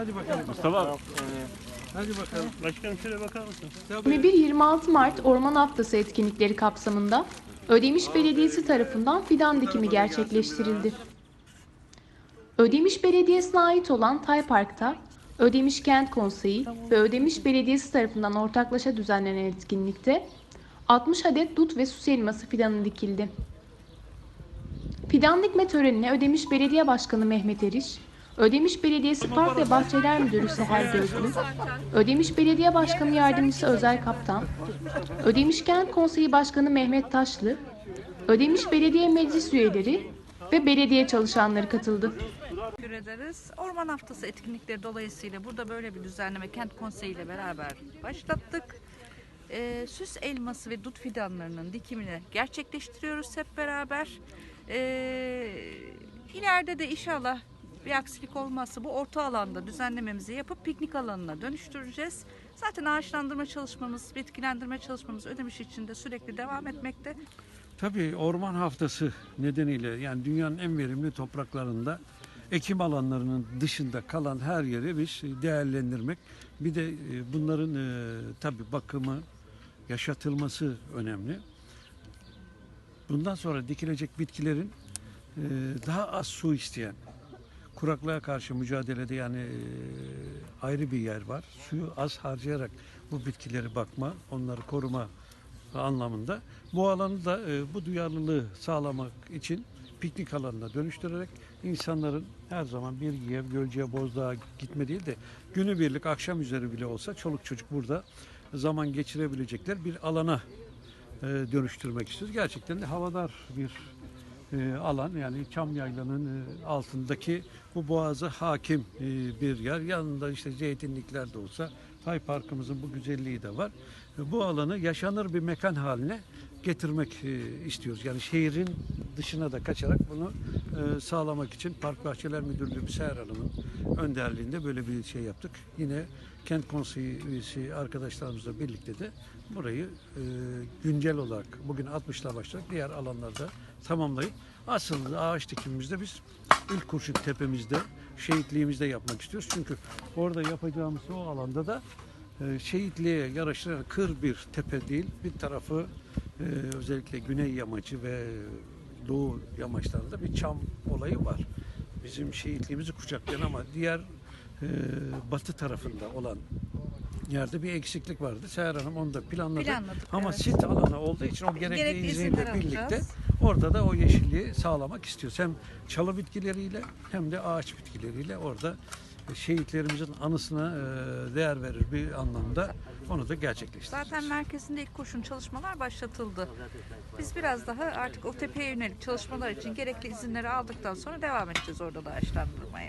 hadi bakalım. Mustafa Hadi bakalım. başkanım şöyle bakar mısın? 21-26 Mart Orman Haftası etkinlikleri kapsamında Ödemiş Belediyesi tarafından fidan dikimi gerçekleştirildi. Ödemiş Belediyesi'ne ait olan Tay Park'ta Ödemiş Kent Konseyi ve Ödemiş Belediyesi tarafından ortaklaşa düzenlenen etkinlikte 60 adet dut ve süs elması fidanı dikildi. Fidan dikme törenine Ödemiş Belediye Başkanı Mehmet Eriş, Ödemiş Belediyesi Park ve Bahçeler Müdürü Seher Gözlü, Ödemiş Belediye Başkanı Yardımcısı Özel Kaptan, Ödemiş Kent Konseyi Başkanı Mehmet Taşlı, Ödemiş Belediye Meclis üyeleri ve belediye çalışanları katıldı. Teşekkür ederiz. Orman Haftası etkinlikleri dolayısıyla burada böyle bir düzenleme Kent Konseyi ile beraber başlattık. Ee, süs elması ve dut fidanlarının dikimini gerçekleştiriyoruz hep beraber. Ee, ileride de inşallah bir aksilik olmazsa bu orta alanda düzenlememizi yapıp piknik alanına dönüştüreceğiz. Zaten ağaçlandırma çalışmamız, bitkilendirme çalışmamız ödemiş içinde sürekli devam etmekte. Tabii orman haftası nedeniyle yani dünyanın en verimli topraklarında ekim alanlarının dışında kalan her yeri biz değerlendirmek bir de e, bunların e, tabii bakımı yaşatılması önemli. Bundan sonra dikilecek bitkilerin e, daha az su isteyen kuraklığa karşı mücadelede yani e, ayrı bir yer var. Suyu az harcayarak bu bitkileri bakma, onları koruma anlamında. Bu alanı da e, bu duyarlılığı sağlamak için piknik alanına dönüştürerek insanların her zaman bir giyev, gölceye, bozdağa gitme değil de günübirlik akşam üzeri bile olsa çoluk çocuk burada zaman geçirebilecekler bir alana e, dönüştürmek istiyoruz. Gerçekten de havadar bir e, alan yani Çam Yaylanı'nın e, altındaki bu boğaza hakim e, bir yer. Yanında işte zeytinlikler de olsa Tay Parkımızın bu güzelliği de var. Bu alanı yaşanır bir mekan haline getirmek e, istiyoruz. Yani şehrin dışına da kaçarak bunu e, sağlamak için Park Bahçeler Müdürlüğü Seher Hanım'ın önderliğinde böyle bir şey yaptık. Yine Kent Konseyi üyesi arkadaşlarımızla birlikte de burayı e, güncel olarak bugün 60'la başladık. Diğer alanlarda tamamlayıp asıl ağaç dikimimizde biz ilk kurşun tepemizde şehitliğimizde yapmak istiyoruz. Çünkü orada yapacağımız o alanda da şehitliğe yaraştıran kır bir tepe değil. Bir tarafı e, özellikle güney yamacı ve doğu yamaçlarında bir çam olayı var. Bizim şehitliğimizi kucaklayan ama diğer e, batı tarafında olan yerde bir eksiklik vardı. Seher Hanım onu da planladı. Planladık, ama evet. sit alanı olduğu için o gerekli, Gerekli izinle birlikte alacağız. orada da o yeşilliği sağlamak istiyoruz. Hem çalı bitkileriyle hem de ağaç bitkileriyle orada şehitlerimizin anısına e, değer verir bir anlamda onu da gerçekleştireceğiz. Zaten merkezinde ilk kurşun çalışmalar başlatıldı. Biz biraz daha artık o tepeye yönelik çalışmalar için gerekli izinleri aldıktan sonra devam edeceğiz orada da ağaçlandırmaya.